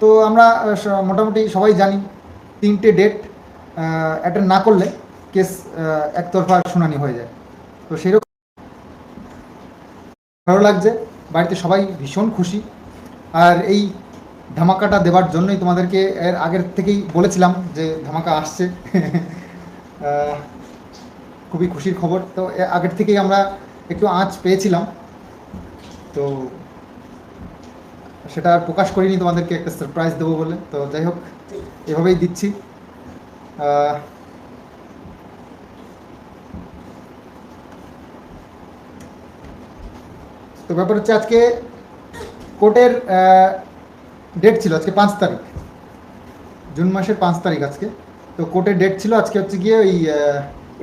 তো আমরা মোটামুটি সবাই জানি তিনটে ডেট অ্যাটেন্ড না করলে কেস একতরফা শুনানি হয়ে যায়। তো সেরকম ভালো লাগছে, বাড়িতে সবাই ভীষণ খুশি। আর এই ধামাকাটা দেওয়ার জন্যই তোমাদেরকে এর আগের থেকেই বলেছিলাম যে ধামাকা আসছে। খুবই খুশির খবর। তো আগের থেকেই আমরা একটু আঁচ পেয়েছিলাম। তো সেটা আর প্রকাশ করিনি, তোমাদেরকে একটা সারপ্রাইজ দেবো বলে। তো যাই হোক, এভাবেই দিচ্ছি। তো ব্যাপার হচ্ছে আজকে কোর্টের ডেট ছিল আজকে পাঁচ তারিখ। জুন মাসের পাঁচ তারিখ আজকে। তো কোর্টের ডেট ছিল আজকে হচ্ছে গিয়ে ওই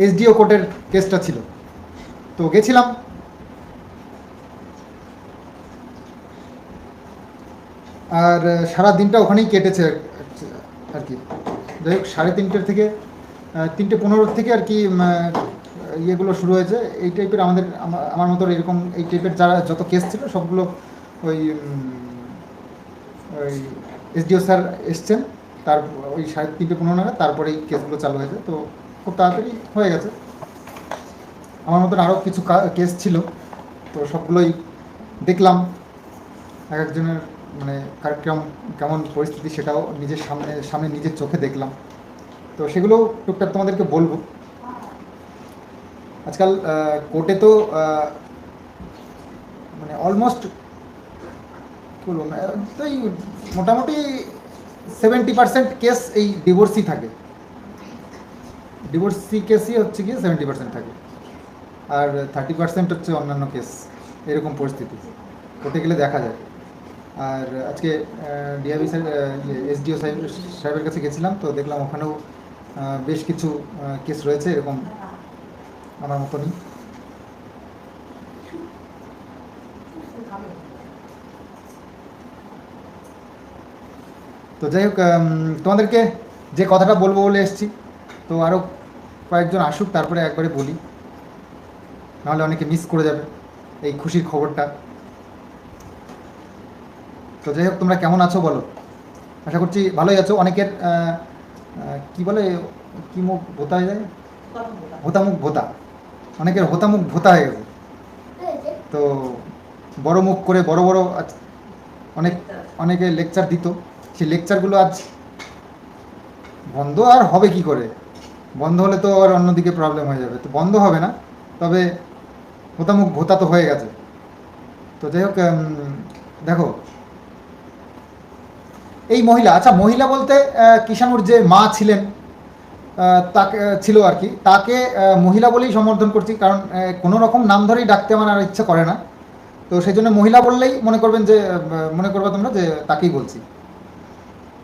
এসডিও কোর্টের কেসটা ছিল। তো গেছিলাম। আর সারা দিনটা ওখানেই কেটেছে আর- কি। যাই হোক, সাড়ে তিনটের থেকে তিনটে পনেরো থেকে আর কি ইয়েগুলো শুরু হয়েছে। এই টাইপের আমাদের আমার মতো এরকম এই টাইপের যারা যত কেস ছিল, সবগুলো ওই ওই এসডিও স্যার এসছেন। তার, ওই সাড়ে তিনটে পনেরো নাগাদ তারপরে এই কেসগুলো চালু হয়েছে। তো খুব তাড়াতাড়ি হয়ে গেছে। আমার মতন আরও কিছু কেস ছিল। তো সবগুলোই দেখলাম। এক একজনের মানে কার কেমন কেমন পরিস্থিতি সেটাও নিজের সামনে সামনে নিজের চোখে দেখলাম। তো সেগুলো টুকটাক তোমাদেরকে বলব। আজকাল কোর্টে তো মানে অলমোস্ট বলব মানে, এই মোটামুটি সেভেন্টি পার্সেন্ট কেস এই ডিভোর্সই থাকে। ডিভোর্সি কেসই হচ্ছে গিয়ে সেভেন্টি পার্সেন্ট থাকে। আর থার্টি পার্সেন্ট হচ্ছে অন্যান্য কেস এরকম পরিস্থিতি। কোর্টে গেলে দেখা যায়। আর আজকে ডিআবি সাহেব এসডিও সাহেব সাহেবের কাছে গেছিলাম, তো দেখলাম ওখানেও বেশ কিছু কেস রয়েছে, এরকম আমার মতনই। তো যাই হোক তোমাদেরকে যে কথাটা বলব বলে এসছি, তো আরও কয়েকজন আসুক, তারপরে একবারে বলি। নাহলে অনেকে মিস করে যাবে, এই খুশির খবরটা। তো যাই হোক, তোমরা কেমন আছো বলো? আশা করছি ভালোই আছো। অনেকের কি বলে, কি মুখ ভোতা হয়ে যায়? ভোতা মুখ ভোতা। অনেকের হোতা মুখ ভোতা হয়ে গেছে। তো বড় মুখ করে বড় বড় অনেক, অনেকে লেকচার দিত। সেই লেকচারগুলো আজ বন্ধ আর হবে কি করে? বন্ধ হলে তো আর অন্যদিকে প্রবলেম হয়ে যাবে। তো বন্ধ হবে না, তবে হোতামুখ ভোতা তো হয়ে গেছে। তো যাই হোক দেখো এই মহিলা আচ্ছা মহিলা বলতে কিষাণুর যে মা ছিলেন তাকে ছিল আর কি, তাকে মহিলা বলেই সম্বোধন করছি, কারণ কোনো রকম নাম ধরেই ডাকতে আমার আর ইচ্ছা করে না। তো সেই জন্য মহিলা বললেই মনে করবেন যে মনে করবে তোমরা যে, তাকেই বলছি।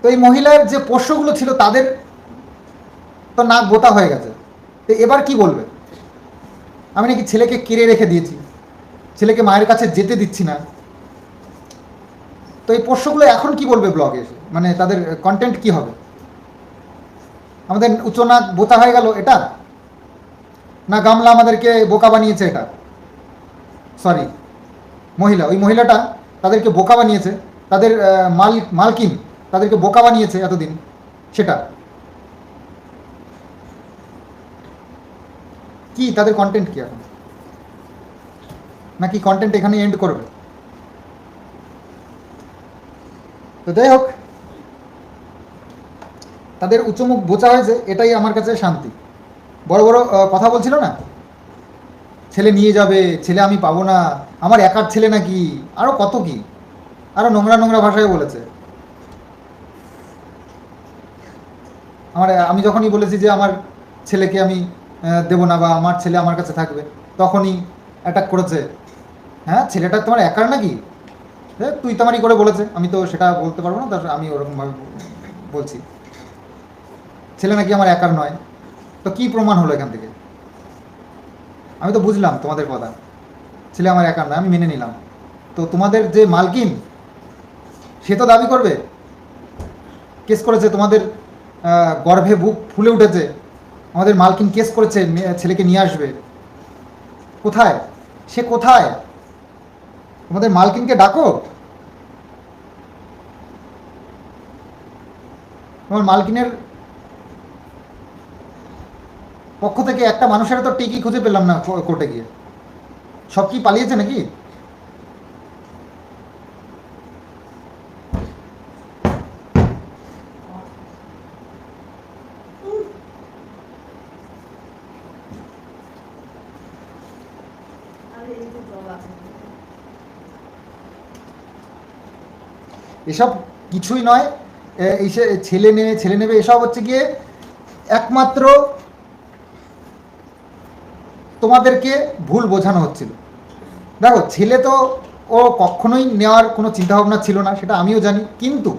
তো এই মহিলার যে পোষ্যগুলো ছিল, তাদের তো নাক বোতা হয়ে গেছে। তো এবার কি বলবে? আমি নাকি ছেলেকে কেড়ে রেখে দিয়েছি। ছেলেকে মায়ের কাছে যেতে দিচ্ছি না। তো এই পোষ্যগুলো এখন কি বলবে ব্লগে মানে তাদের কন্টেন্ট কি হবে? আমাদের উচ্চ নাক বোতা হয়ে গেল, এটা? না গামলা আমাদেরকে বোকা বানিয়েছে এটা? সরি মহিলা, ওই মহিলাটা তাদেরকে বোকা বানিয়েছে, তাদের মাল, মালকিন তাদেরকে বোকা বানিয়েছে এতদিন, সেটা? কি তাদের কন্টেন্ট কি এখন? নাকি কন্টেন্ট এখানে এন্ড করবে? তো যাই হোক, তাদের উচ্চমুখ বোচা হয়েছে এটাই আমার কাছে শান্তি। বড় বড় কথা বলছিল না? ছেলে নিয়ে যাবে, ছেলে আমি পাবো না, আমার একার ছেলে নাকি? আরও কত কি? আরও নোংরা নোংরা ভাষায় বলেছে। আমার, আমি যখনই বলেছি যে আমার ছেলেকে আমি দেবো না বা আমার ছেলে আমার কাছে থাকবে, তখনই অ্যাটাক করেছে। হ্যাঁ ছেলেটা তোমার একার নাকি? তুই তামারি করে বলেছে। আমি তো সেটা বলতে পারব না তার আমি ওরকমভাবে বলছি। ছেলে নাকি আমার একার নয়। তো কি প্রমাণ হলো এখান থেকে? আমি তো বুঝলাম তোমাদের কথা। ছেলে আমার একার নয়, আমি মেনে নিলাম। তো তোমাদের যে মালকিন, সে তো দাবি করবে? কেস করেছে তোমাদের গর্ভে বুক ফুলে উঠেছে। আমাদের মালকিন কেস করেছে ছেলেকে নিয়ে আসবে। কোথায়? সে কোথায়? তোমাদের মালকিনকে ডাকো। তোমার মালকিনের পক্ষ থেকে একটা মানুষের তো টিকি খুঁজে পেলাম না কোর্টে গিয়ে। সব কি পালিয়েছে নাকি আরে এই যে জল আছে এসব কিছুই নয়। এই ছেলে নেবে ছেলে নেবে, এসব হচ্ছে গিয়ে একমাত্র তোমাদেরকে ভুল বোঝানো হচ্ছিল। দেখো, ছেলে তো ও কখনোই নেওয়ার কোনো চিন্তাভাবনা ছিল না, সেটা আমিও জানি। কিন্তু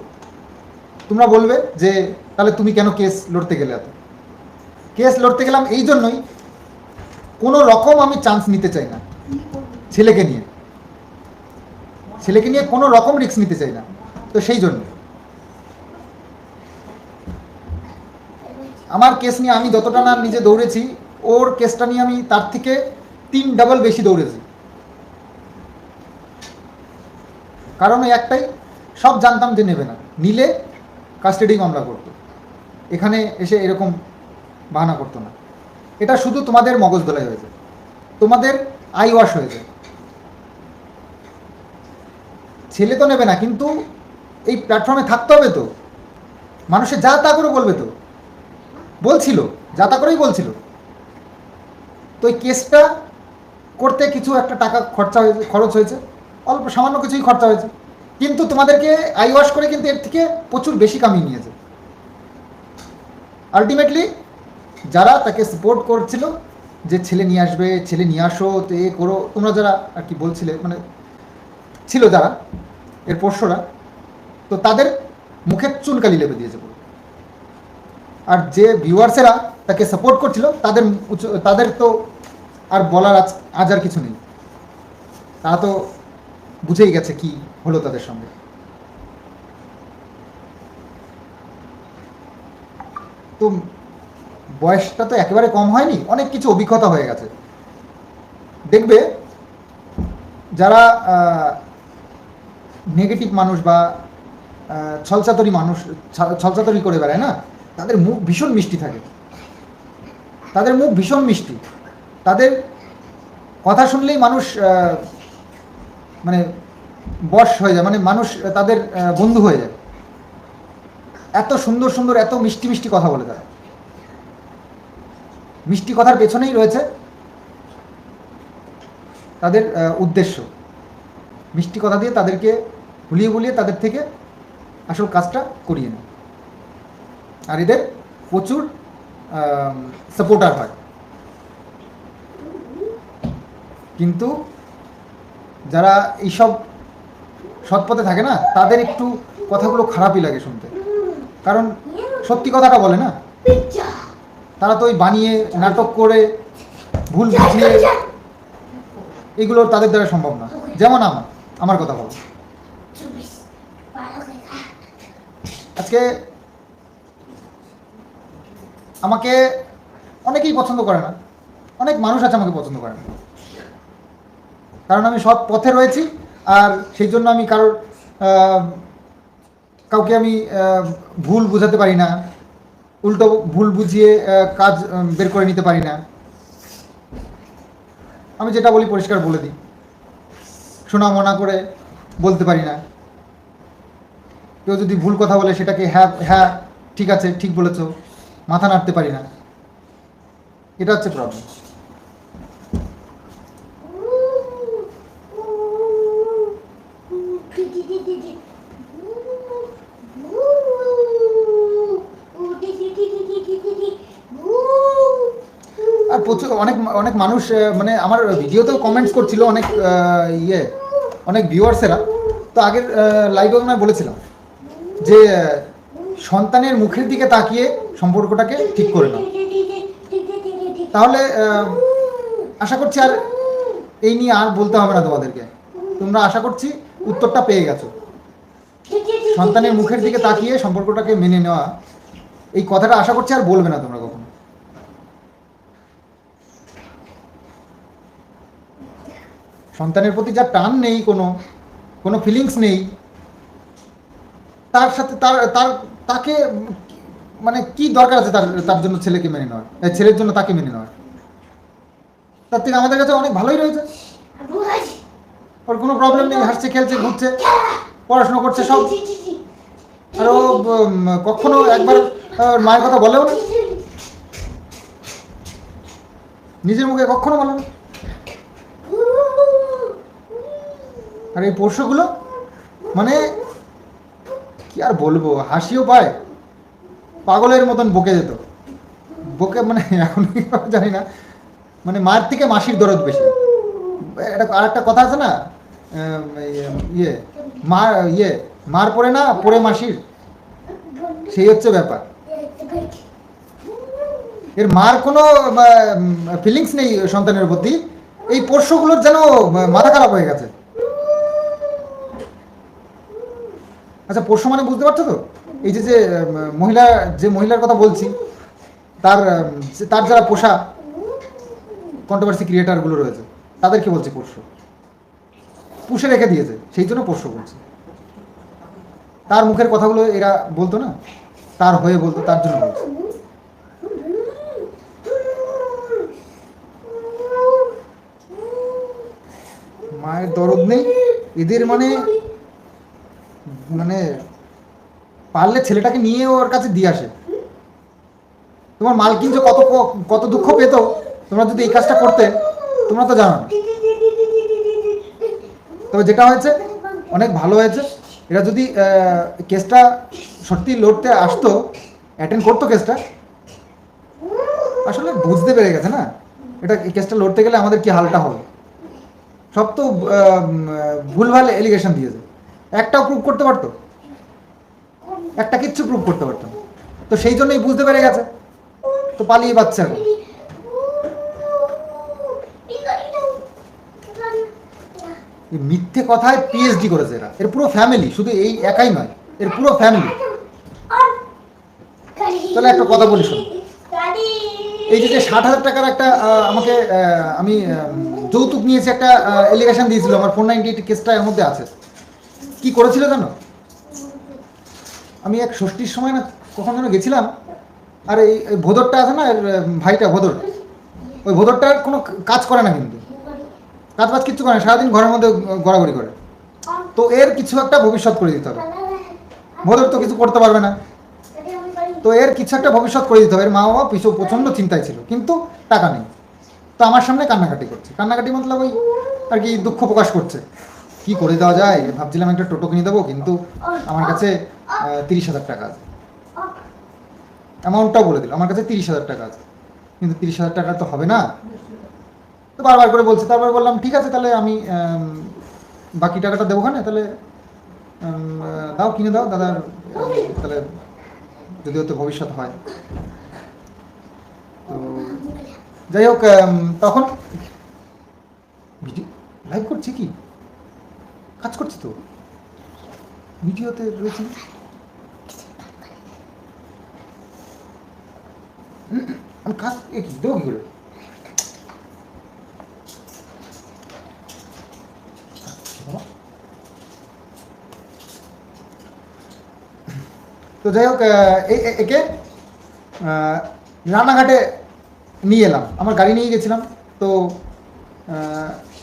তোমরা বলবে যে, তাহলে তুমি কেন কেস লড়তে গেলে এত? কেস লড়তে গেলাম এই জন্যই কোনো রকম আমি চান্স নিতে চাই না। ছেলেকে নিয়ে। ছেলেকে নিয়ে কোনো রকম রিস্ক নিতে চাই না। তো সেই জন্য। আমার কেস নিয়ে আমি যতটা না নিজে দৌড়েছি, ওর কেসটা নিয়ে আমি তার থেকে তিন ডাবল বেশি দৌড়েছি। কারণ ওই একটাই, সব জানতাম যে নেবে না। নিলে কাস্টাডি মামলা করতো। এখানে এসে এরকম বাহানা করতো না। এটা শুধু তোমাদের মগজ দোলাই হয়েছে। তোমাদের আই ওয়াশ হয়েছে। ছেলে তো নেবে না, কিন্তু এই প্ল্যাটফর্মে থাকতে হবে তো? মানুষে যা তা করে বলবে তো? বলছিল, যা তা করেই বলছিল। তো এই কেসটা করতে কিছু একটা টাকা খরচা হয়েছে, খরচ হয়েছে। অল্প সামান্য কিছুই খরচা হয়েছে। কিন্তু তোমাদেরকে আই ওয়াশ করে কিন্তু এর থেকে প্রচুর বেশি কামিয়ে নিয়েছে। আলটিমেটলি যারা তাকে সাপোর্ট করছিল যে ছেলে নিয়ে আসবে, ছেলে নিয়ে আসো, তো এ করো, তোমরা যারা আর কি বলছিলে মানে ছিল যারা, এর পোষ্যরা তো তাদের মুখে চুনকালি লেপে দিয়েছে পুরো। আর যে ভিউয়ার্সেরা তাকে সাপোর্ট করছিল, তাদের তাদের তো আর বলার আজ আজ আর কিছু নেই। তারা তো বুঝেই গেছে কি হলো তাদের সঙ্গে। তো বয়সটা তো একেবারে কম হয়নি, অনেক কিছু অভিজ্ঞতা হয়ে গেছে। দেখবে যারা নেগেটিভ মানুষ বা ছলচাতরি মানুষ ছলচাতরি করে বেড়ায়, না? তাদের মুখ ভীষণ মিষ্টি থাকে। তাদের মুখ ভীষণ মিষ্টি। তাদের কথা শুনলেই মানুষ মানে বশ হয়ে যায় মানে মানুষ তাদের বন্ধু হয়ে যায়। এত সুন্দর সুন্দর, এত মিষ্টি মিষ্টি কথা বলে তারা। মিষ্টি কথার পেছনেই রয়েছে তাদের উদ্দেশ্য। মিষ্টি কথা দিয়ে তাদেরকে ভুলিয়ে ভুলিয়ে তাদের থেকে আসল কাজটা করিয়ে নেয়। আর এদের প্রচুর সাপোর্টার হয়। কিন্তু যারা এইসব সৎপথে থাকে না, তাদের একটু কথাগুলো খারাপই লাগে শুনতে। কারণ সত্যি কথাটা বলে না? তারা তো ওই বানিয়ে, নাটক করে, ভুল বুঝিয়ে, এগুলো তাদের দ্বারা সম্ভব না। যেমন আমার আমার কথা বলো। আজকে আমাকে অনেকেই পছন্দ করে না। অনেক মানুষ আছে আমাকে পছন্দ করে না। কারণ আমি সৎ পথে রয়েছি, আর সেই জন্য আমি কারোর কাউকে আমি ভুল বুঝাতে পারি না। উল্টো ভুল বুঝিয়ে কাজ বের করে নিতে পারি না। আমি যেটা বলি পরিষ্কার বলে দিই। শোনা মনা করে বলতে পারি না। কেউ যদি ভুল কথা বলে সেটাকে হ্যাঁ হ্যাঁ ঠিক আছে, ঠিক বলেছ, মাথা নাড়তে পারি না। এটা হচ্ছে প্রবলেম আর প্রচুর, অনেক অনেক মানুষ মানে আমার ভিডিওতেও কমেন্টস করছিল অনেক ইয়ে অনেক ভিউয়ার্সেরা তো আগের লাইভে আমি বলেছিলাম। যে সন্তানের মুখের দিকে তাকিয়ে সম্পর্কটাকে ঠিক করে নাও। তাহলে আশা করছি আর এই নিয়ে আর বলতে হবে না তোমাদেরকে। তোমরা আশা করছি উত্তরটা পেয়ে গেছো। সন্তানের মুখের দিকে তাকিয়ে সম্পর্কটাকে মেনে নেওয়া, এই কথাটা আশা করছি আর বলবে না তোমরা কখনো। সন্তানের প্রতি যা টান নেই কোনো কোনো ফিলিংস নেই তার সাথে তার তার, তাকে মানে কি দরকার আছে তার তার জন্য ছেলেকে মেনে নেওয়ার? ছেলের জন্য তাকে মেনে নেওয়ার? তার থেকে আমাদের কাছে অনেক ভালোই রয়েছে। ওর কোনো প্রবলেম নেই, হাসছে, খেলছে, ঘুরছে, পড়াশোনা করছে, সব। আর ও কখনো একবার মায়ের কথা বলেও না। নিজের মুখে কখনো বলে আর এই পোষ্যগুলো মানে কি আর বলব? হাসিও পায়। পাগলের মতন বকে যেত। বকে মানে এখন জানি না। মানে মার থেকে মাসির দরদ বেশি। এটা আর একটা কথা আছে না? ইয়ে মার ইয়ে মার পড়ে না পরে মাসির। সেই হচ্ছে ব্যাপার। এর মার কোনো ফিলিংস নেই সন্তানের প্রতি। এই পোষ্যগুলোর যেন মাথা খারাপ হয়ে গেছে। আচ্ছা পোষ্য মানে বুঝতে পারছ তো? এই যে যে মহিলা, যে মহিলার কথা বলছি, তার তার যারা পোষা কন্ট্রোভার্সি ক্রিয়েটারগুলো রয়েছে তাদেরকে বলছে পোষ্য? পুষে রেখে দিয়েছে, সেই জন্য পোষ্য বলছে। তার মুখের কথাগুলো এরা বলতো না? তার হয়ে বলতো, তার জন্য বলছে। মায়ের দরদ নেই, এদের মানে মানে পারলে ছেলেটাকে নিয়ে ওর কাছে দিয়ে আসে। তোমার মালকিন যে কত কত দুঃখ পেত, তোমরা যদি এই কাজটা করতে, তোমরা তো জানো তবে যেটা হয়েছে, অনেক ভালো হয়েছে। এরা যদি কেসটা সত্যি লড়তে আসতো অ্যাটেন্ড করতো কেসটা, আসলে বুঝতে পেরে গেছে না? এটা কেসটা লড়তে গেলে আমাদের কি হালটা হবে? সব তো ভুলভাল এলিগেশন দিয়েছে। একটাও প্রুভ করতে পারতো? একটা কিচ্ছু প্রুভ করতে পারতো তো সেই জন্যই বুঝতে পেরে গেছে। তো পালিয়ে বাচ্চা এখন। মিথ্যে কথায় পিএইচডি করেছে এরা। এর পুরো ফ্যামিলি শুধু এই একাই নয়, এর পুরো ফ্যামিলি তাহলে একটা কথা বলি শোন। এই যে ষাট হাজার টাকার একটা আমাকে আমি যৌতুক নিয়েছি একটা এলিগেশন দিয়েছিল। আমার ফোর নাইনটি এইট কেসটা এর মধ্যে আছে। কি করেছিল জানো? আমি এক ষষ্ঠীর সময় না কখন যেন গেছিলাম, আর এই ভোদরটা আছে না, এর ভাইটা ভোদর, ওই ভোদরটার কোনো কাজ করে না কিন্তু। কাজ বাজ কিচ্ছু করে না, সারাদিন ঘরের মধ্যে গড়াগড়ি করে। তো এর কিছু একটা ভবিষ্যৎ করে দিতে হবে। ভোদর তো কিছু করতে পারবে না। তো এর কিছু একটা ভবিষ্যৎ করে দিতে হবে। এর মা বাবা পিছু প্রচণ্ড চিন্তায় ছিল, কিন্তু টাকা নেই। তো আমার সামনে কান্নাকাটি করছে। কান্নাকাটি মতলব ওই আর কি দুঃখ প্রকাশ করছে। কি করে দেওয়া যায়? ভাবছিলাম একটা টোটো কিনে দেবো কিন্তু আমার কাছে তিরিশ হাজার টাকা আছে। অ্যামাউন্টটাও বলে দিল আমার কাছে তিরিশ হাজার টাকা আছে। কিন্তু তিরিশ হাজার টাকা তো হবে না। তো বারবার করে বলছে তারপর বললাম ঠিক আছে তাহলে আমি বাকি টাকাটা দেবো ওখানে তাহলে দাও কিনে দাও উম, তাহলে যদি ওতে ভবিষ্যৎ হয়। তো যাই হোক তখন লাইভ করছি কি? কাজ করছি তো। ভিডিওতে রয়েছি। আমি কাজ এ কি, দেবো কি করে? তো যাই হোক একে রানাঘাটে নিয়ে এলাম। আমার গাড়ি নিয়ে গেছিলাম, তো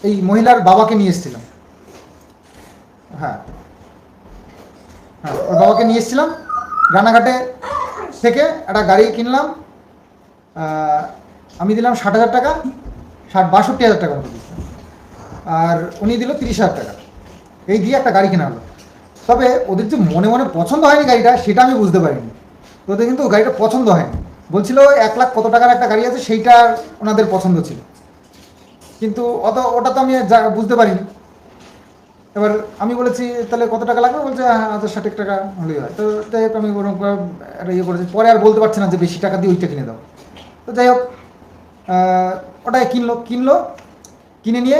এই মহিলার বাবাকে নিয়ে এসেছিলাম। হ্যাঁ। হ্যাঁ ওর বাবাকে নিয়ে এসেছিলাম। রানাঘাটে থেকে একটা গাড়ি কিনলাম। আমি দিলাম ষাট হাজার টাকা, ষাট বাষট্টি হাজার টাকা আর উনি দিল তিরিশ হাজার টাকা। এই দিয়ে একটা গাড়ি কেনা হলো। তবে ওদের যে মনে মনে পছন্দ হয়নি গাড়িটা, সেটা আমি বুঝতে পারিনি। তো ওদের কিন্তু গাড়িটা পছন্দ হয়নি। বলছিল, এক লাখ কত টাকার একটা গাড়ি আছে সেইটা ওনাদের পছন্দ ছিল। কিন্তু অত, ওটা তো আমি বুঝতে পারিনি। এবার আমি বলেছি, তাহলে কত টাকা লাগবে? বলছে হ্যাঁ হাজার ষাটেক টাকা হলেই হয়। তো যাই হোক, আমি ওরকম একটা ইয়ে করেছি। পরে আর বলতে পারছি না যে বেশি টাকা দিয়ে ওইটা কিনে দাও। তো যাই হোক ওটাই কিনলো কিনলো, কিনে নিয়ে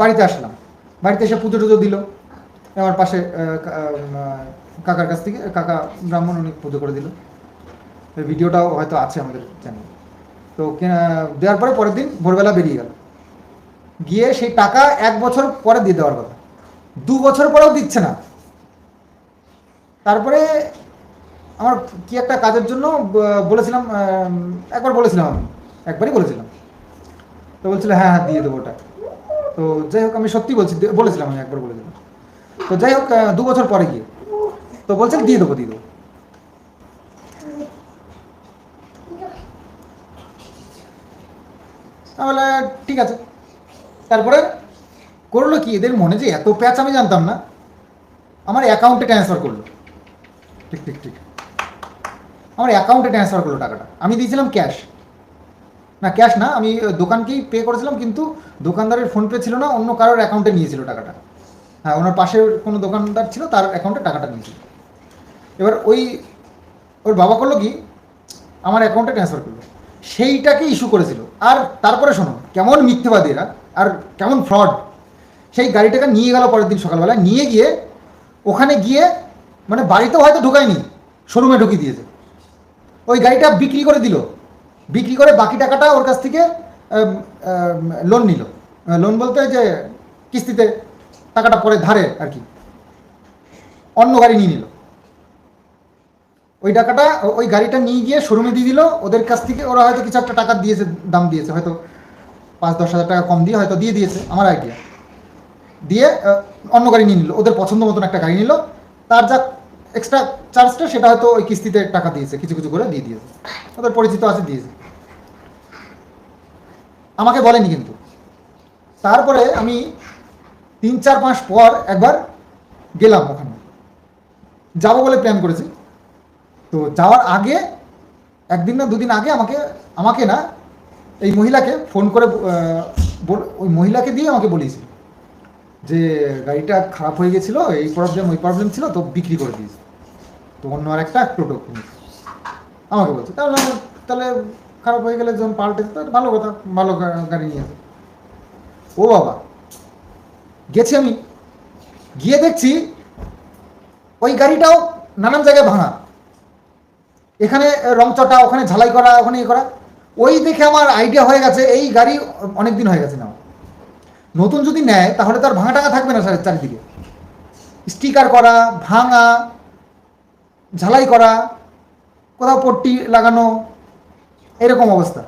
বাড়িতে আসলাম। বাড়িতে এসে পুজো টুজো দিল। আমার পাশে কাকার কাছ থেকে, কাকা ব্রাহ্মণ, উনি পুজো করে দিল। ভিডিওটাও হয়তো আছে আমাদের চ্যানেলে তো দেওয়ার পরে পরের দিন ভোরবেলা বেরিয়ে গেল। গিয়ে সেই টাকা এক বছর পরে দিয়ে দেওয়ার কথা। দু বছর পরেও দিচ্ছে না। তারপরে আমার কি একটা কাজের জন্য বলেছিলাম একবার বলেছিলাম আমি, একবারই বলেছিলাম। তো বলছিল হ্যাঁ হ্যাঁ দিয়ে দেবো ওটা। তো যাই হোক, আমি সত্যি বলছি বলেছিলাম আমি একবার বলেছিলাম। তো যাই হোক দু বছর পরে গিয়ে, তো বলছেন দিয়ে দেবো দিয়ে দেবো। তাহলে ঠিক আছে। তারপরে করল কি? এদের মনে যে এত প্যাচ আমি জানতাম না। আমার অ্যাকাউন্টে ট্রান্সফার করল। ঠিক ঠিক ঠিক। আমার অ্যাকাউন্টে ট্রান্সফার করল টাকাটা। আমি দিয়েছিলাম ক্যাশ না ক্যাশ না, আমি দোকানকেই পে করেছিলাম, কিন্তু দোকানদারের ফোনপে ছিল না, অন্য কারোর অ্যাকাউন্টে নিয়েছিল টাকাটা। হ্যাঁ ওনার পাশের কোনো দোকানদার ছিল, তার অ্যাকাউন্টে টাকাটা নিয়েছিল এবার ওই, ওর বাবা করল কি? আমার অ্যাকাউন্টে ট্রান্সফার করল। সেইটাকে ইস্যু করেছিল। আর তারপরে শোনো, কেমন মিথ্যেবাদী এরা। আর কেমন ফ্রড সেই গাড়িটাকে নিয়ে গেল পরের দিন সকালবেলা, নিয়ে গিয়ে ওখানে গিয়ে মানে বাড়িতেও হয়তো ঢুকায়নি শোরুমে ঢুকিয়ে দিয়েছে। ওই গাড়িটা বিক্রি করে দিল। বিক্রি করে বাকি টাকাটা ওর কাছ থেকে লোন নিল। লোন বলতে যে কিস্তিতে টাকাটা পরে ধারে আর কি। অন্য গাড়ি নিয়ে নিল। ওই টাকাটা ওই গাড়িটা নিয়ে গিয়ে শোরুমে দিয়ে দিল। ওদের কাছ থেকে ওরা হয়তো কিছু একটা টাকা দিয়েছে, দাম দিয়েছে, হয়তো পাঁচ, দশ হাজার টাকা কম দিয়ে হয়তো দিয়ে দিয়েছে আমার আইডিয়া দিয়ে অন্য গাড়ি নিয়ে নিল, ওদের পছন্দ মতন একটা গাড়ি নিল। তার যা এক্সট্রা চার্জটা সেটা হয়তো ওই কিস্তিতে টাকা দিয়েছে, কিছু কিছু করে দিয়ে দিয়েছে। ওদের পরিচিত আছে, দিয়েছে। আমাকে বলেনি কিন্তু। তারপরে আমি তিন, চার মাস পর একবার গেলাম ওখানে। যাব বলে প্ল্যান করেছি। তো যাওয়ার আগে, একদিন না দুদিন আগে আমাকে আমাকে না এই মহিলাকে ফোন করে ওই মহিলাকে দিয়ে আমাকে বলিয়েছিল যে গাড়িটা খারাপ হয়ে গেছিল, এই প্রবলেম ওই প্রবলেম ছিল, তো বিক্রি করে দিয়েছে। তো অন্য আর একটা টোটো কিনেছে আমাকে বলছে, তাহলে তাহলে খারাপ হয়ে গেলে যখন পাল্টে তো ভালো কথা, ভালো গাড়ি নিয়ে ও বাবা, গেছি আমি। গিয়ে দেখছি ওই গাড়িটাও নানান জায়গায় ভাঙা। এখানে রংচটা, ওখানে ঝালাই করা, ওখানে ইয়ে করা। ওই দেখে আমার আইডিয়া হয়ে গেছে, এই গাড়ি অনেক দিন হয়ে গেছে না নতুন যদি নেয়, তাহলে তার ভাঙা টাকা থাকবে না চারি- চারিদিকে। স্টিকার করা, ভাঙা, ঝালাই করা, কোথাও পট্টি লাগানো, এরকম অবস্থা।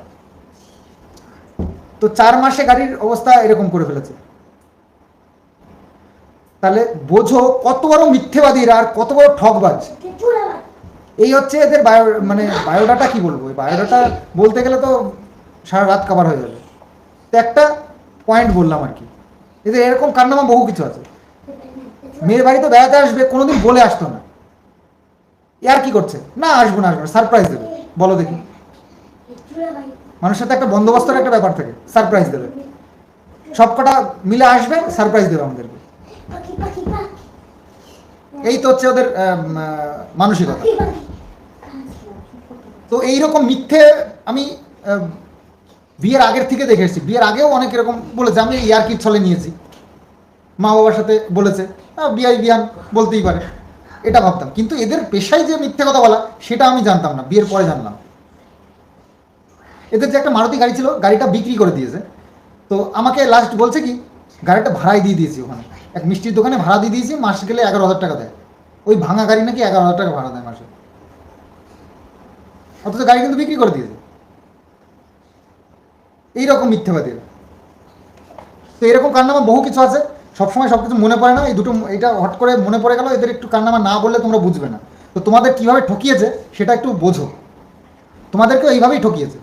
তো চার মাসে গাড়ির অবস্থা এরকম করে ফেলেছে। তাহলে বোঝো কত বড় মিথ্যেবাদীরা আর কত বড় ঠকবাজ এই হচ্ছে এদের বায়ো মানে বায়োডাটা কি বলব? বায়োডাটা বলতে গেলে তো সারা রাত কাবার হয়ে যাবে। তো একটা পয়েন্ট বললাম আর কি। এদের এরকম কান্নামা বহু কিছু আছে। মেয়ের বাড়িতে বেড়াতে আসবে কোনোদিন বলে আসতো না। এ আর কি করছে? না আসব না আসব না সারপ্রাইজ দেবে। বলো দেখি। মানুষের তো একটা বন্দোবস্তের একটা ব্যাপার থাকে সারপ্রাইজ দেবে। সব কটা মিলে আসবে সারপ্রাইজ দেবে আমাদেরকে। এই তো হচ্ছে ওদের মানসিকতা। তো এইরকম মিথ্যে আমি বিয়ের আগের থেকে দেখে এসেছি। বিয়ের আগেও অনেক এরকম বলেছে, আমি ইয়ারকির ছলে নিয়েছি। মা বাবার সাথে বলেছে বিয়াই বিয়ান বলতেই পারে। এটা ভাবতাম। কিন্তু এদের পেশায় যে মিথ্যে কথা বলা, সেটা আমি জানতাম না, বিয়ের পরে জানলাম। এদের যে একটা মারুতি গাড়ি ছিল, গাড়িটা বিক্রি করে দিয়েছে। তো আমাকে লাস্ট বলছে কি, গাড়িটা ভাড়াই দিয়ে দিয়েছি ওখানে। এক মিষ্টির দোকানে ভাড়া দিয়ে দিয়েছি, মাস গেলে এগারো হাজার টাকা দেয়। ওই ভাঙা গাড়ি নাকি এগারো হাজার টাকা ভাড়া দেয় মাসে। অথচ গাড়ি কিন্তু বিক্রি করে দিয়েছে। এইরকম মিথ্যেবাদী। তো এরকম কান্নামা বহু কিছু আছে। সবসময় সব কিছু মনে পড়ে না। এই দুটো এটা হট করে মনে পড়ে গেল, এদের একটু কান্নামা না বললে তোমরা বুঝবে না। তো তোমাদের কীভাবে ঠকিয়েছে, সেটা একটু বোঝো। তোমাদেরকে এইভাবেই ঠকিয়েছে।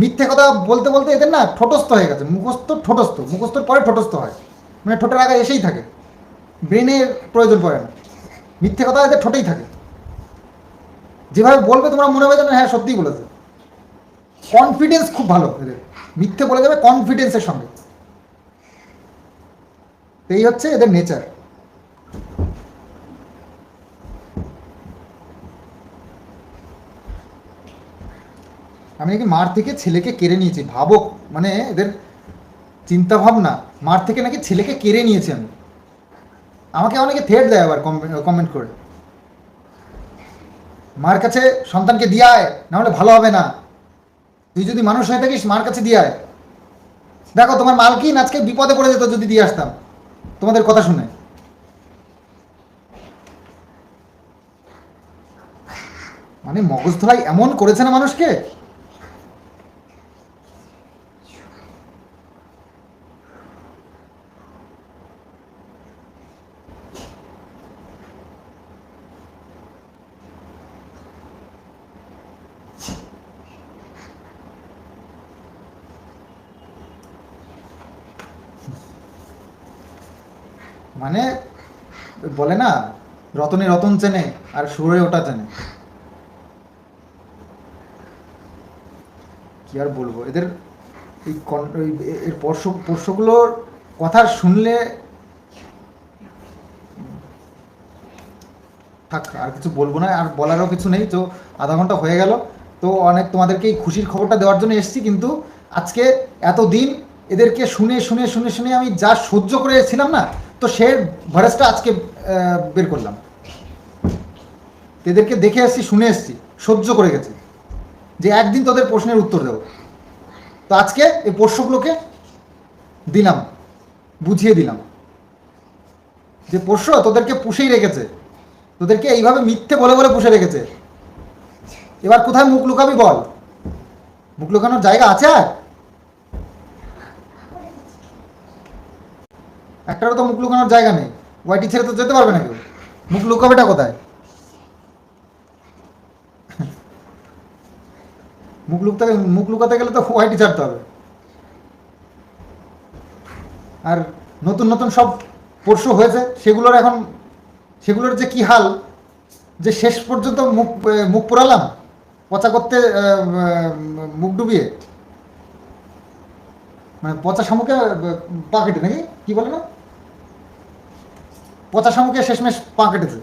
মিথ্যে কথা বলতে বলতে এদের না ঠোটস্থ হয়ে গেছে। মুখস্থ ঠোটস্থ। মুখস্থর পরে ঠোটস্থ হয়। মানে ঠোঁটের আগে এসেই থাকে। ব্রেনের প্রয়োজন পড়ে না। মিথ্যে কথা এদের ঠোঁটেই থাকে। যেভাবে বলবে, তোমরা মনে হবে হ্যাঁ সত্যিই বলেছে। কনফিডেন্স খুব ভালো, এদের। মিথ্যে বলে যাবে কনফিডেন্সের সঙ্গে। এই হচ্ছে এদের নেচার আমি নাকি মার থেকে ছেলেকে কেড়ে নিয়েছি, ভাবো। মানে এদের চিন্তা ভাবনা মার থেকে নাকি ছেলেকে কেড়ে নিয়েছি আমি। আমাকে অনেকে থ্রেট দেয় আবার কমেন্ট করে। মার কাছে সন্তানকে দিয়ে না হলে ভালো হবে না। তুই যদি মানুষ হয়ে থাকিস, মার কাছে দিয়ে আয় দেখো, তোমার মালকিন আজকে বিপদে পড়ে যেত যদি দিয়ে আসতাম। তোমাদের কথা শুনে। মানে মগজ ধোলাই এমন করেছে না মানুষকে মানে বলে না, রতনে রতন চেনে আর সুরে ওটা চেনে। কি আর বলব? এদের এই এর পোষ্যগুলোর কথা শুনলে থাক, আর কিছু বলব না, আর বলারও কিছু নেই, তো আধা ঘণ্টা হয়ে গেল। তো অনেক তোমাদেরকে এই খুশির খবরটা দেওয়ার জন্য এসেছি, কিন্তু আজকে এত দিন এদেরকে শুনে শুনে শুনে শুনে আমি যা সহ্য করে ছিলাম না তো সে ভাইরাসটা আজকে বের করলাম। এদেরকে দেখে এসেছি, শুনে এসেছি, সহ্য করে গেছি। যে একদিন তোদের প্রশ্নের উত্তর দেবো। তো আজকে এই পোষ্যগুলোকে দিলাম, বুঝিয়ে দিলাম। যে পোষ্য তোদেরকে পুষেই রেখেছে। তোদেরকে এইভাবে মিথ্যে বলে বলে পুষে রেখেছে। এবার কোথায় মুখ লুকাবি বল? মুখ লুকানোর জায়গা আছে আর? একটারও তো মুখ লুকানোর জায়গা নেই। ওয়াইটি ছেড়ে তো যেতে পারবে না কেউ। মুখ লুকাবেটা কোথায়? মুখ লুকতে মুখ লুকাতে গেলে তো ওয়াইটি ছাড়তে হবে। আর নতুন নতুন সব পরশু হয়েছে সেগুলোর এখন সেগুলোর যে কি হাল যে শেষ পর্যন্ত মুখ মুখ পোড়ালাম পচা করতে মুখ ডুবিয়ে। মানে পচা শামুকে এ, পা কেটে নাকি? কি বলে না? পচা শামুকে শেষমেশ পা কেটেছে।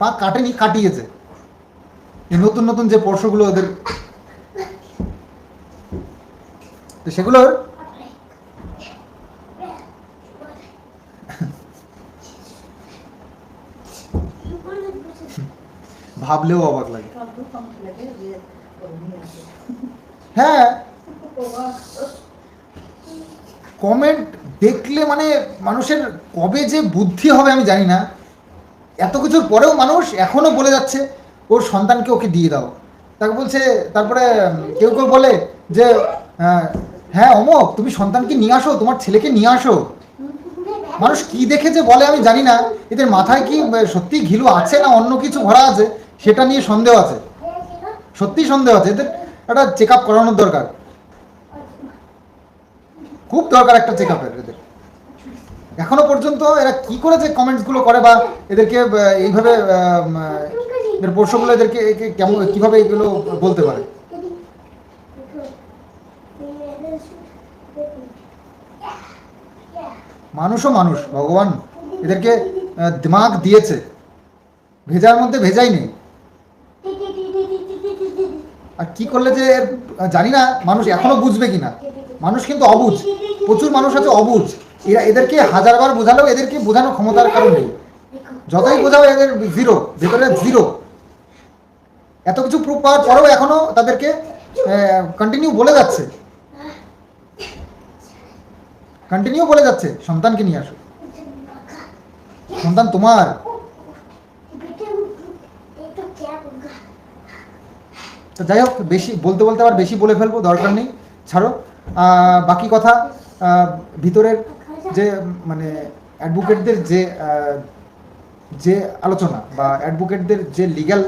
পা কাটেনি, কাটিয়েছে। এই নতুন নতুন যে পরশুগুলো ওদের তো সেগুলোর ভাবলেও অবাক লাগে। হ্যাঁ। কমেন্ট দেখলে মানে মানুষের কবে যে বুদ্ধি হবে আমি জানি না। এত কিছুর পরেও মানুষ এখনও বলে যাচ্ছে, ওর সন্তানকে ওকে দিয়ে দাও। তাকে বলছে, তারপরে কেউ কেউ বলে যে হ্যাঁ অমক, তুমি সন্তানকে নিয়ে আসো, তোমার ছেলেকে নিয়ে আসো। মানুষ কি দেখে যে বলে আমি জানি না। এদের মাথায় কি সত্যি ঘিলু আছে না অন্য কিছু ভরা আছে, সেটা নিয়ে সন্দেহ আছে। সত্যি সন্দেহ আছে। এদের একটা চেক আপ করানোর দরকার। খুব দরকার একটা চেক আপের এদের। এখনও পর্যন্ত এরা কি করে যে কমেন্টসগুলো করে বা এদেরকে এইভাবে এদের পোষ্যগুলো এদেরকে কেমন, কীভাবে এগুলো বলতে পারে? মানুষও মানুষ, ভগবান। এদেরকে দিমাগ দিয়েছে। ভেজার মধ্যে ভেজাই নেই। আর কি করলে যে জানি না, মানুষ এখনও বুঝবে কিনা। মানুষ কিন্তু অবুঝ। প্রচুর মানুষ আছে অবুঝ এরা এদেরকে হাজারবার বোঝালেও এদেরকে বোঝানোর ক্ষমতার কারণ নেই। যতই বোঝাও এদের জিরো ভেতরে জিরো এত কিছু প্রুফ পাওয়ার পরেও এখনও তাদেরকে কন্টিনিউ বলে যাচ্ছে। কন্টিনিউ বলে যাচ্ছে, সন্তানকে নিয়ে আসো। সন্তান তোমার। তো যাই হোক, বেশি, বলতে বলতে আবার বেশি বলে ফেলব, দরকার নেই। ছাড়ো। বাকি কথা ভিতরের যে মানে অ্যাডভোকেটদের যে যে আলোচনা বা অ্যাডভোকেটদের যে লিগ্যাল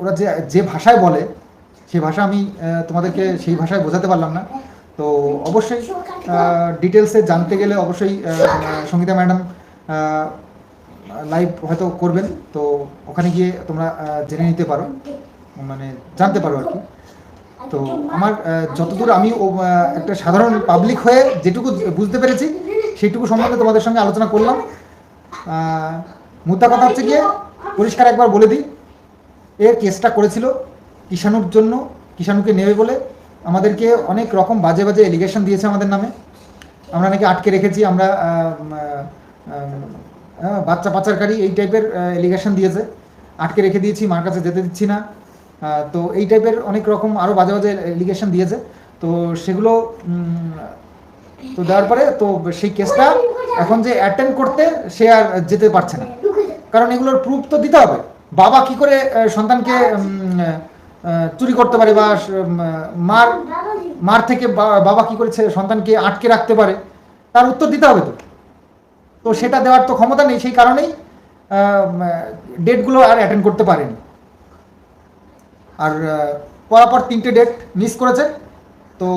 ওরা যে যে ভাষায় বলে সেই ভাষা আমি তোমাদেরকে সেই ভাষায় বোঝাতে পারলাম না। তো অবশ্যই ডিটেলসে জানতে গেলে অবশ্যই সঙ্গীতা ম্যাডাম লাইভ হয়তো করবেন। তো ওখানে গিয়ে তোমরা জেনে নিতে পারো। মানে জানতে পারো আর কি। তো আমার যতদূর আমি একটা সাধারণ পাবলিক হয়ে যেটুকু বুঝতে পেরেছি, সেইটুকু সম্বন্ধে তোমাদের সঙ্গে আলোচনা করলাম। মুদ্রা কথা হচ্ছে গিয়ে, পরিষ্কার একবার বলে দিই, এর কেসটা করেছিল কিষাণুর জন্য, কিষাণুকে নেবে বলে। আমাদেরকে অনেক রকম বাজে বাজে এলিগেশন দিয়েছে আমাদের নামে। আমরা নাকি আটকে রেখেছি, আমরা বাচ্চা পাচারকারী এই টাইপের এলিগেশন দিয়েছে। আটকে রেখে দিয়েছি, মার কাছে যেতে দিচ্ছি না। তো এই টাইপের অনেক রকম আরও বাজে বাজে এলিগেশন দিয়েছে। তো সেগুলো তো দেওয়ার পরে তো সেই কেসটা এখন যে অ্যাটেন্ড করতে সে আর যেতে পারছে না। কারণ এগুলোর প্রুফ তো দিতে হবে। বাবা কি করে সন্তানকে চুরি করতে পারে বা মার মার থেকে বাবা কি করেছে, সন্তানকে আটকে রাখতে পারে, তার উত্তর দিতে হবে তো। তো সেটা দেওয়ার তো ক্ষমতা নেই, সেই কারণেই ডেটগুলো আর অ্যাটেন্ড করতে পারেনি। আর পরাপর তিনটে ডেট মিস করেছে। তো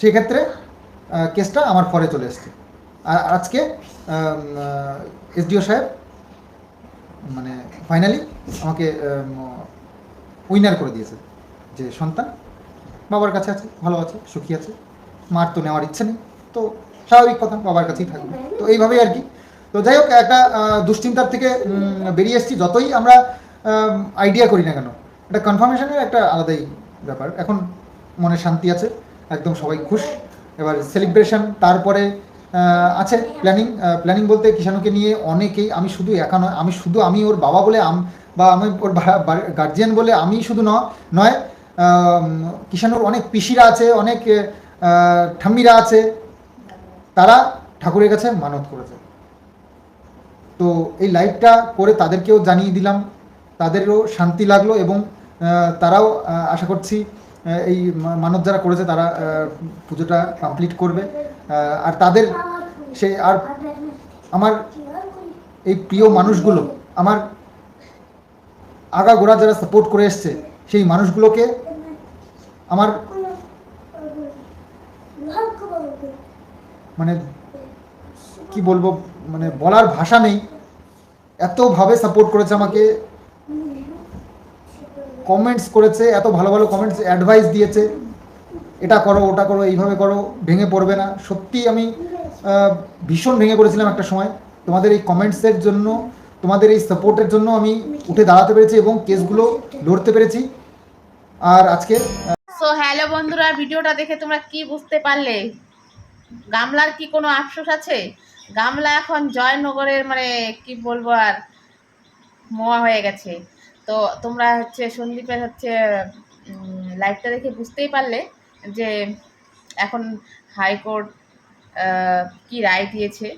সেক্ষেত্রে কেসটা আমার পরে চলে এসছে। আর আজকে এসডিও সাহেব মানে ফাইনালি আমাকে উইনার করে দিয়েছে। যে সন্তান, বাবার কাছে আছে, ভালো আছে, সুখী আছে, মার তো নেওয়ার ইচ্ছে নেই, তো স্বাভাবিক কথা, বাবার কাছেই থাকবে। তো এইভাবেই আর কি। তো যাই হোক, একটা দুশ্চিন্তার থেকে বেরিয়ে এসেছি। যতই আমরা আইডিয়া করি না কেন এটা কনফার্মেশনের একটা আলাদাই ব্যাপার। এখন মনে শান্তি আছে একদম সবাই খুশ। এবার সেলিব্রেশন তারপরে আছে প্ল্যানিং প্ল্যানিং বলতে কিষাণুকে নিয়ে অনেকেই আমি শুধু একা নয় আমি শুধু আমি ওর বাবা বলে আম- বা আমি ওর গার্জিয়ান বলে আমি শুধু ন- নয় আম, কিষাণুর অনেক পিসিরা আছে অনেক ঠাম্মিরা আছে। তারা ঠাকুরের কাছে মানত করেছে। তো এই লাইভটা করে তাদেরকেও জানিয়ে দিলাম। তাদেরও শান্তি লাগল এবং তারাও আশা করছি এই মানব যারা করেছে তারা পুজোটা কমপ্লিট করবে। আর তাদের সে, আর আমার এই প্রিয় মানুষগুলো, আমার আগা গোড়া যারা সাপোর্ট করে এসছে, সেই মানুষগুলোকে আমার মানে কি বলব মানে বলার ভাষা নেই। এতভাবে সাপোর্ট করেছে আমাকে। কমেন্টস করেছে, এত ভালো ভালো কমেন্টস অ্যাডভাইস দিয়েছে। এটা করো, ওটা করো, এইভাবে করো, ভেঙে পড়বে না। সত্যি আমি ভীষণ ভেঙে পড়েছিলাম একটা সময়। তোমাদের এই কমেন্টসের জন্য, তোমাদের এই সাপোর্টের জন্য আমি উঠে দাঁড়াতে পেরেছি এবং কেসগুলো লড়তে পেরেছি। আর আজকে সো হ্যালো বন্ধুরা, ভিডিওটা দেখে তোমরা কি বুঝতে পারলে? গামলার কি কোনো আফসোস আছে? গামলা এখন জয়নগরের মানে কি বলব আর, মোয়া হয়ে গেছে। তো তোমরা হচ্ছে সন্দীপের হচ্ছে লাইভটা দেখে বুঝতেই পারলে যে এখন হাইকোর্ট কি রায় দিয়েছে।